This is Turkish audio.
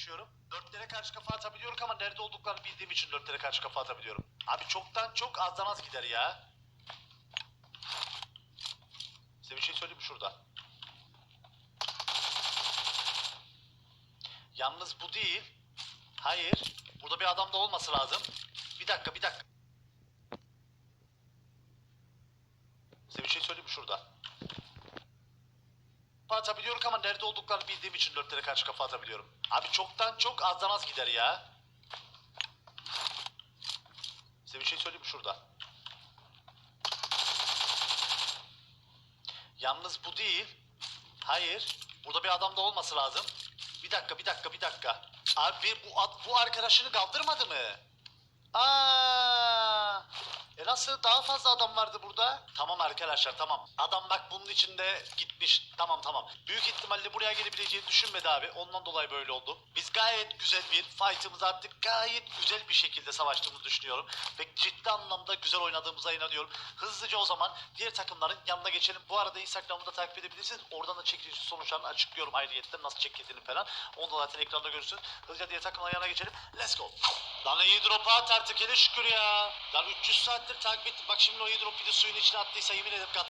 konuşuyorum. Dörtlere karşı kafa atabiliyorum ama nerede olduklarını bildiğim için dörtlere karşı kafa atabiliyorum. Abi çoktan çok azdan az gider ya. Size bir şey söyleyeyim şurada? Yalnız bu değil. Hayır. Burada bir adam da olması lazım. Bir dakika bir dakika. Size bir şey söyleyeyim şurada? Kafa atabiliyorum ama nerede olduklarını bildiğim için dörtlere karşı kafa atabiliyorum. Abi çoktan çok azdan az gider ya. Size bir şey söyleyeyim şurada? Yalnız bu değil. Hayır. Burada bir adam da olması lazım. Bir dakika, bir dakika, bir dakika. Abi bu bu arkadaşını kaldırmadı mı? Aa! Nasıl daha fazla adam vardı burada? Tamam arkadaşlar tamam. Adam bak bunun içinde gitmiş. Tamam tamam. Büyük ihtimalle buraya gelebileceğini düşünmedi abi. Ondan dolayı böyle oldu. Biz gayet güzel bir fight'ımızı attık. Gayet güzel bir şekilde savaştığımızı düşünüyorum. Ve ciddi anlamda güzel oynadığımıza inanıyorum. Hızlıca o zaman diğer takımların yanına geçelim. Bu arada Instagram'ı da takip edebilirsiniz. Oradan da çekiliş sonuçlarını açıklıyorum ayrıyetten nasıl çekildiğini falan. Onu da zaten ekranda görürsünüz. Hızlıca diğer takımların yanına geçelim. Let's go. Lan iyi drop'a at artık hele şükür ya. Lan 300 saattir takip ettim. Bak şimdi o drop bir de suyun içine attıysa yemin ederim kat